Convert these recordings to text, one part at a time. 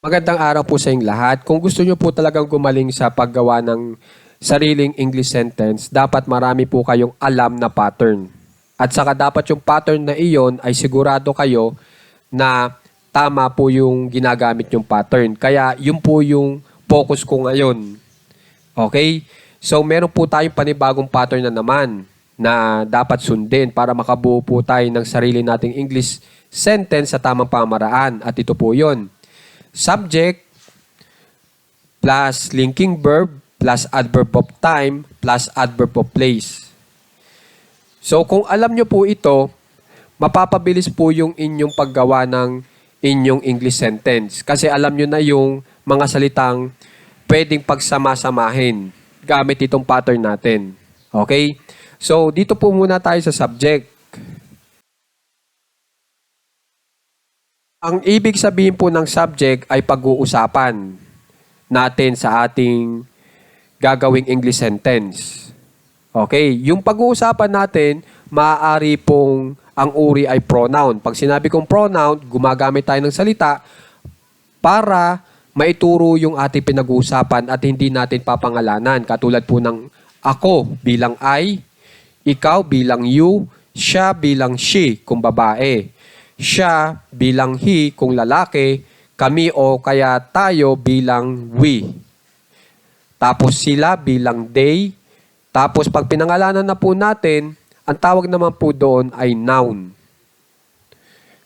Magandang araw po sa inyong lahat. Kung gusto nyo po talagang gumaling sa paggawa ng sariling English sentence, dapat marami po kayong alam na pattern. At saka dapat yung pattern na iyon ay sigurado kayo na tama po yung ginagamit yung pattern. Kaya yun po yung focus ko ngayon. Okay? So meron po tayong panibagong pattern na naman na dapat sundin para makabuo po tayo ng sarili nating English sentence sa tamang pamaraan. At ito po yun subject plus linking verb plus adverb of time plus adverb of place. So kung alam nyo po ito, mapapabilis po yung inyong paggawa ng inyong English sentence. Kasi alam nyo na yung mga salitang pwedeng pagsama-samahin gamit itong pattern natin. Okay? So dito po muna tayo sa subject. Ang ibig sabihin po ng subject ay pag-uusapan natin sa ating gagawing English sentence. Okay, yung pag-uusapan natin, maaari pong ang uri ay pronoun. Pag sinabi kong pronoun, gumagamit tayo ng salita para maituro yung ating pinag-uusapan at hindi natin papangalanan. Katulad po ng ako bilang I, ikaw bilang you, siya bilang she kung babae siya bilang he kung lalaki, kami o kaya tayo bilang we. Tapos sila bilang they. Tapos pag pinangalanan na po natin, ang tawag naman po doon ay noun.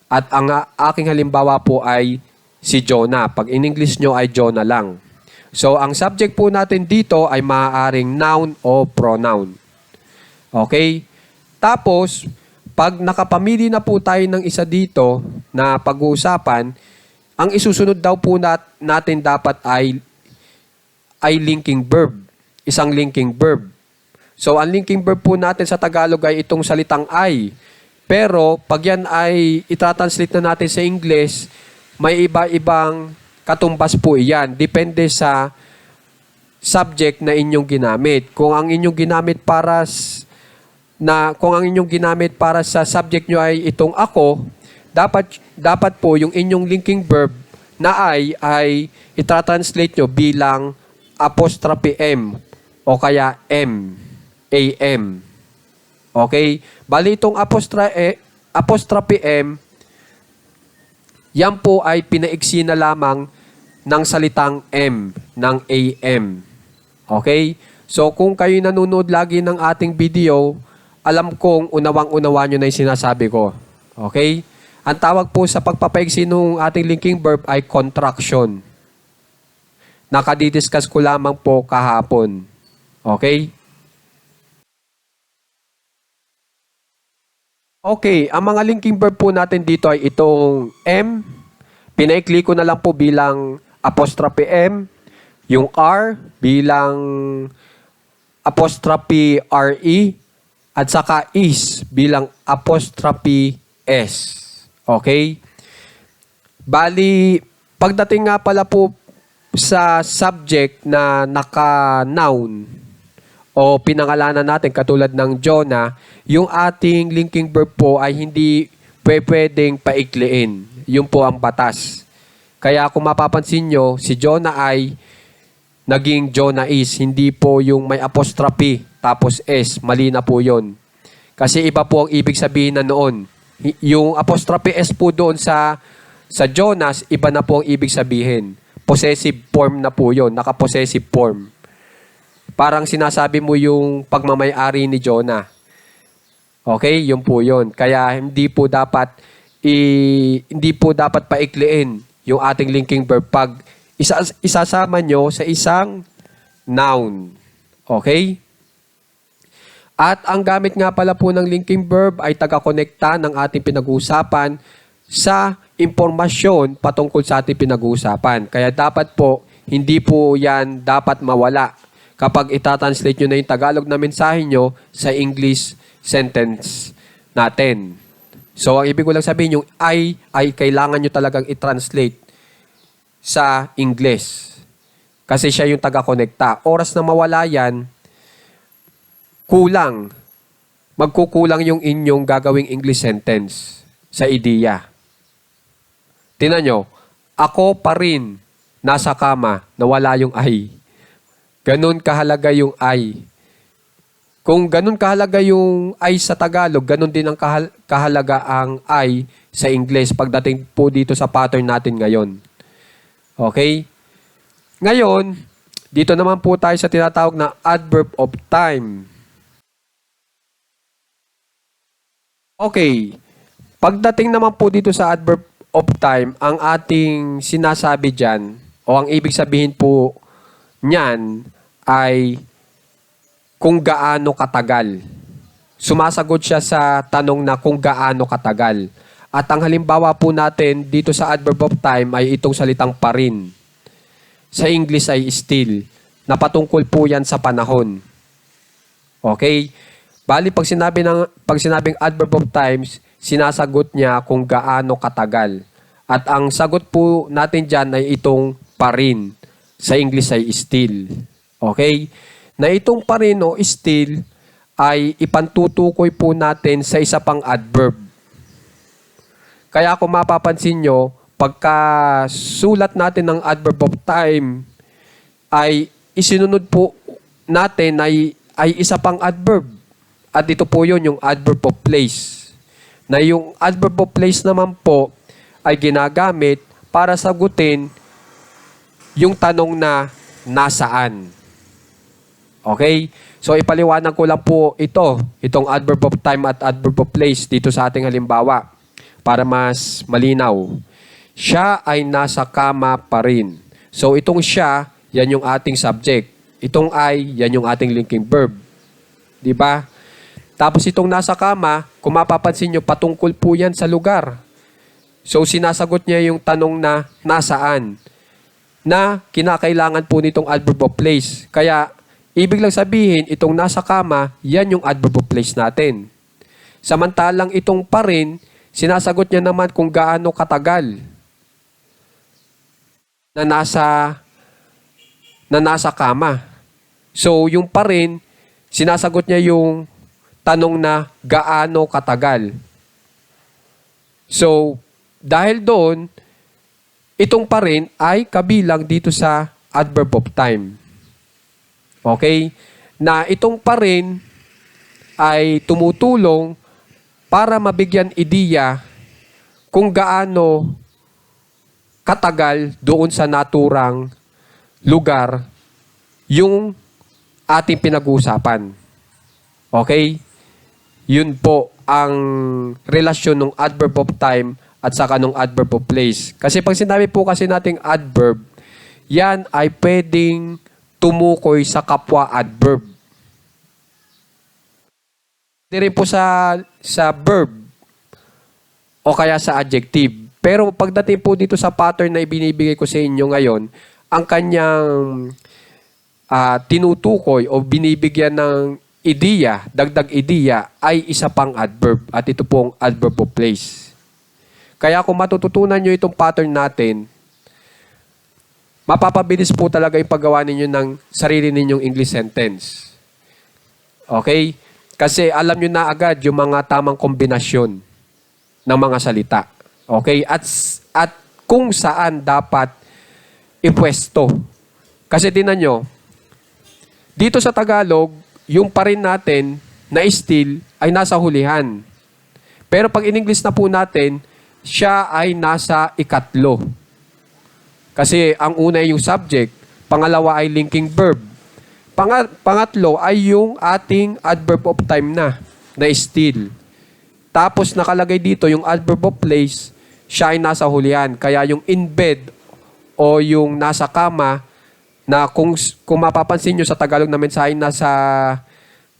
At ang aking halimbawa po ay si Jonah. Pag in English nyo ay Jonah lang. So ang subject po natin dito ay maaaring noun o pronoun. Okay? Tapos, pag nakapamili na po tayo ng isa dito na pag-uusapan, ang isusunod daw po nat- natin dapat ay ay linking verb. Isang linking verb. So, ang linking verb po natin sa Tagalog ay itong salitang I. Pero, pag yan ay itatranslate na natin sa English, may iba-ibang katumbas po iyan. Depende sa subject na inyong ginamit. Kung ang inyong ginamit para na kung ang inyong ginamit para sa subject nyo ay itong ako, dapat dapat po yung inyong linking verb na ay ay itatranslate nyo bilang apostrophe M o kaya M, AM. Okay? Bali itong apostrophe, eh, apostrophe M, yan po ay pinaiksi na lamang ng salitang M, ng AM. Okay? So kung kayo nanonood lagi ng ating video, alam kong unawang-unawa nyo na yung sinasabi ko. Okay? Ang tawag po sa pagpapaiksi ng ating linking verb ay contraction. Nakadidiscuss ko lamang po kahapon. Okay? Okay, ang mga linking verb po natin dito ay itong M. Pinaikli ko na lang po bilang apostrophe M. Yung R bilang apostrophe RE at saka is bilang apostrophe S. Okay? Bali, pagdating nga pala po sa subject na naka-noun o pinangalanan natin katulad ng Jonah, yung ating linking verb po ay hindi pwe- pwedeng paikliin. Yun po ang batas. Kaya kung mapapansin nyo, si Jonah ay naging Jonah is, hindi po yung may apostrophe tapos S, mali na po yon. Kasi iba po ang ibig sabihin na noon. Yung apostrophe S po doon sa sa Jonas, iba na po ang ibig sabihin. Possessive form na po yon, naka-possessive form. Parang sinasabi mo yung pagmamayari ni Jonah. Okay, yun po yun. Kaya hindi po dapat i, hindi po dapat paikliin yung ating linking verb pag isa, isasama nyo sa isang noun. Okay? At ang gamit nga pala po ng linking verb ay taga-konekta ng ating pinag-uusapan sa impormasyon patungkol sa ating pinag-uusapan. Kaya dapat po, hindi po yan dapat mawala kapag itatranslate nyo na yung Tagalog na mensahe nyo sa English sentence natin. So, ang ibig ko lang sabihin, yung I ay kailangan nyo talagang i-translate sa English. Kasi siya yung taga-konekta. Oras na mawala yan, kulang. Magkukulang yung inyong gagawing English sentence sa ideya. Tinan nyo, ako pa rin nasa kama, nawala yung I. Ganun kahalaga yung I. Kung ganun kahalaga yung I sa Tagalog, ganun din ang kahal- kahalaga ang I sa English pagdating po dito sa pattern natin ngayon. Okay? Ngayon, dito naman po tayo sa tinatawag na adverb of time. Okay. Pagdating naman po dito sa adverb of time, ang ating sinasabi dyan, o ang ibig sabihin po niyan, ay kung gaano katagal. Sumasagot siya sa tanong na kung gaano katagal. At ang halimbawa po natin dito sa adverb of time ay itong salitang pa rin. Sa English ay still. Napatungkol po yan sa panahon. Okay? Bali, pag, sinabi ng, pag sinabing adverb of times, sinasagot niya kung gaano katagal. At ang sagot po natin dyan ay itong pa rin. Sa English ay still. Okay? Na itong pa rin o still ay ipantutukoy po natin sa isa pang adverb. Kaya kung mapapansin nyo, pagka sulat natin ng adverb of time, ay isinunod po natin ay, ay isa pang adverb. At ito po yun, yung adverb of place. Na yung adverb of place naman po ay ginagamit para sagutin yung tanong na nasaan. Okay? So ipaliwanag ko lang po ito, itong adverb of time at adverb of place dito sa ating halimbawa para mas malinaw. Siya ay nasa kama pa rin. So itong siya, yan yung ating subject. Itong ay, yan yung ating linking verb. Di ba? Tapos itong nasa kama, kung mapapansin nyo, patungkol po yan sa lugar. So sinasagot niya yung tanong na nasaan na kinakailangan po nitong adverb of place. Kaya ibig lang sabihin, itong nasa kama, yan yung adverb of place natin. Samantalang itong pa rin, sinasagot niya naman kung gaano katagal na nasa na nasa kama. So, yung pa rin, sinasagot niya yung tanong na gaano katagal. So, dahil doon, itong pa rin ay kabilang dito sa adverb of time. Okay? Na itong pa rin ay tumutulong para mabigyan ideya kung gaano katagal doon sa naturang lugar yung ating pinag-uusapan. Okay? Yun po ang relasyon ng adverb of time at saka ng adverb of place. Kasi pag sinabi po kasi nating adverb, yan ay pwedeng tumukoy sa kapwa adverb. Hindi rin po sa, sa verb o kaya sa adjective. Pero pagdating po dito sa pattern na ibinibigay ko sa inyo ngayon, ang kanyang ah, tinutukoy o binibigyan ng ideya, dagdag ideya, ay isa pang adverb. At ito pong adverb of place. Kaya kung matututunan nyo itong pattern natin, mapapabilis po talaga yung paggawa ninyo ng sarili ninyong English sentence. Okay? Kasi alam nyo na agad yung mga tamang kombinasyon ng mga salita. Okay? At, at kung saan dapat ipwesto. Kasi tinan nyo, dito sa Tagalog, yung pa rin natin na still ay nasa hulihan. Pero pag in-English na po natin, siya ay nasa ikatlo. Kasi ang una ay yung subject, pangalawa ay linking verb. Panga- pangatlo ay yung ating adverb of time na, na still. Tapos nakalagay dito yung adverb of place, siya ay nasa hulihan. Kaya yung in bed o yung nasa kama, na kung, kung mapapansin nyo sa Tagalog na mensahe nasa,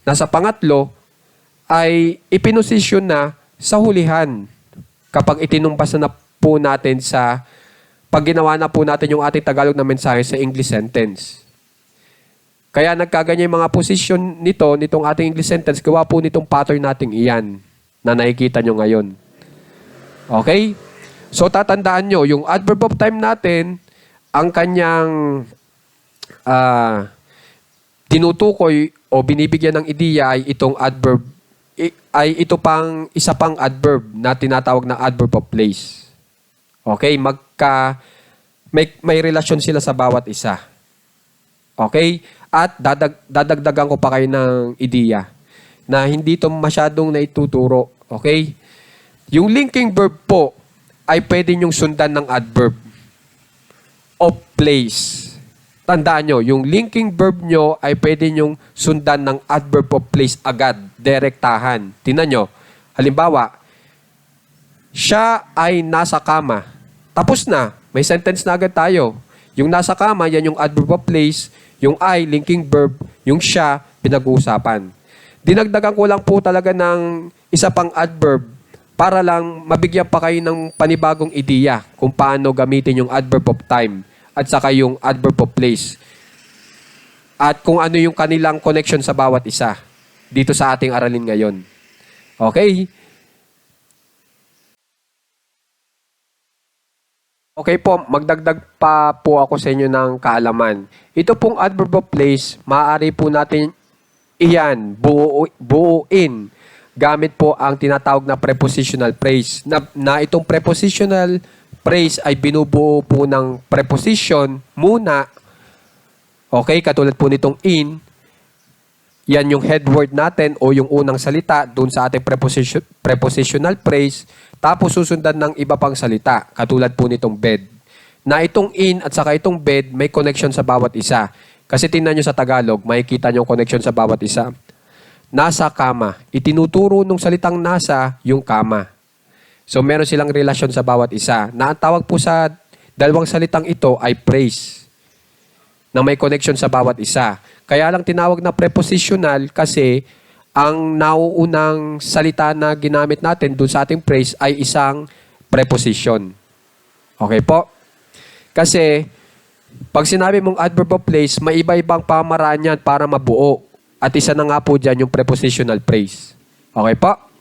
nasa pangatlo, ay ipinosisyon na sa hulihan kapag itinumpas na po natin sa pag ginawa na po natin yung ating Tagalog na mensahe sa English sentence. Kaya nagkaganyan yung mga posisyon nito, nitong ating English sentence, gawa po nitong pattern nating iyan na nakikita nyo ngayon. Okay? So tatandaan nyo, yung adverb of time natin, ang kanyang ah tinutukoy o binibigyan ng ideya ay itong adverb ay ito pang isa pang adverb na tinatawag na adverb of place. Okay, magka may, may relasyon sila sa bawat isa. Okay? At dadag, dadagdagan ko pa kayo ng ideya na hindi to masyadong naituturo. Okay? Yung linking verb po ay pwede nyong sundan ng adverb of place. Tandaan nyo, yung linking verb nyo ay pwede nyong sundan ng adverb of place agad, direktahan. Tingnan nyo, halimbawa, siya ay nasa kama. Tapos na, may sentence na agad tayo. Yung nasa kama, yan yung adverb of place, yung I, linking verb, yung siya, pinag-uusapan. Dinagdagan ko lang po talaga ng isa pang adverb para lang mabigyan pa kayo ng panibagong ideya kung paano gamitin yung adverb of time at saka yung adverb of place. At kung ano yung kanilang connection sa bawat isa dito sa ating aralin ngayon. Okay? Okay po, magdagdag pa po ako sa inyo ng kaalaman. Ito pong adverb of place, maaari po natin iyan, buo, buuin gamit po ang tinatawag na prepositional phrase. Na, na itong prepositional phrase ay binubuo po ng preposition muna. Okay, katulad po nitong in. Yan yung head word natin o yung unang salita dun sa ating preposition, prepositional phrase. Tapos susundan ng iba pang salita, katulad po nitong bed. Na itong in at saka itong bed may connection sa bawat isa. Kasi tingnan nyo sa Tagalog, makikita nyo yung connection sa bawat isa. Nasa kama. Itinuturo nung salitang nasa yung kama. So meron silang relasyon sa bawat isa. Na ang tawag po sa dalawang salitang ito ay praise. Na may connection sa bawat isa. Kaya lang tinawag na prepositional kasi ang nauunang salita na ginamit natin dun sa ating praise ay isang preposition. Okay po? Kasi pag sinabi mong adverb of place, may iba-ibang pamaraan yan para mabuo. At isa na nga po dyan yung prepositional phrase. Okay po?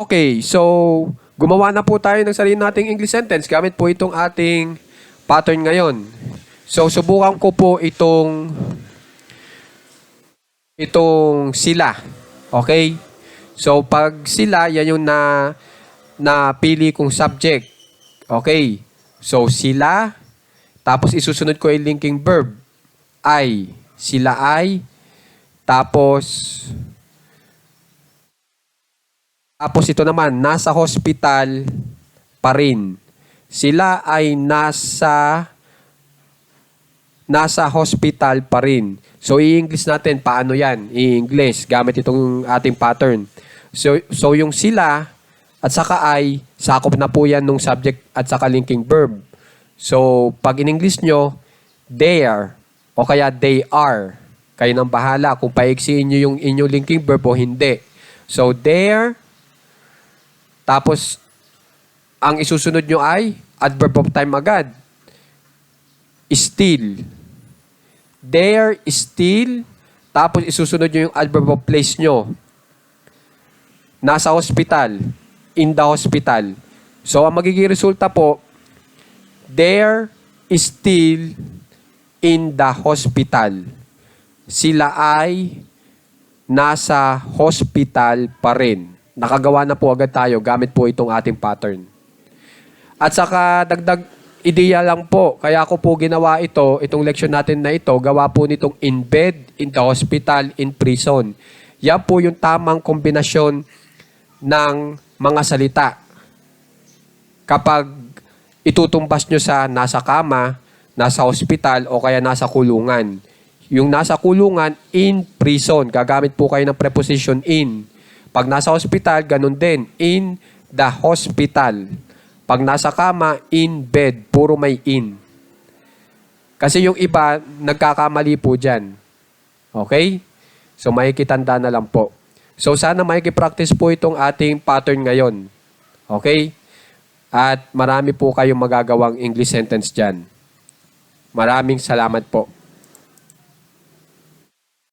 Okay, so gumawa na po tayo ng sarili nating English sentence gamit po itong ating pattern ngayon. So subukan ko po itong itong sila. Okay? So pag sila, yan yung na napili kong subject. Okay? So sila, tapos isusunod ko yung linking verb. I. Sila ay. Tapos, tapos ito naman, nasa hospital pa rin. Sila ay nasa nasa hospital pa rin. So, i-English natin, paano yan? I-English, gamit itong ating pattern. So, so yung sila at saka ay, sakop na po yan nung subject at saka linking verb. So, pag in-English nyo, they are, o kaya they are. Kayo nang bahala kung paiksiin nyo yung inyong linking verb o hindi. So, there, tapos, ang isusunod nyo ay adverb of time agad. Still. There, still. Tapos, isusunod nyo yung adverb of place nyo. Nasa hospital. In the hospital. So, ang magiging resulta po, there, still, in the hospital. Sila ay nasa hospital pa rin. Nakagawa na po agad tayo gamit po itong ating pattern. At saka dagdag ideya lang po, kaya ako po ginawa ito, itong leksyon natin na ito, gawa po nitong in bed, in the hospital, in prison. Yan po yung tamang kombinasyon ng mga salita. Kapag itutumbas nyo sa nasa kama, nasa hospital, o kaya nasa kulungan. Yung nasa kulungan, in prison. Gagamit po kayo ng preposition in. Pag nasa hospital, ganun din. In the hospital. Pag nasa kama, in bed. Puro may in. Kasi yung iba, nagkakamali po dyan. Okay? So, makikitanda na lang po. So, sana makikipractice po itong ating pattern ngayon. Okay? At marami po kayong magagawang English sentence dyan. Maraming salamat po.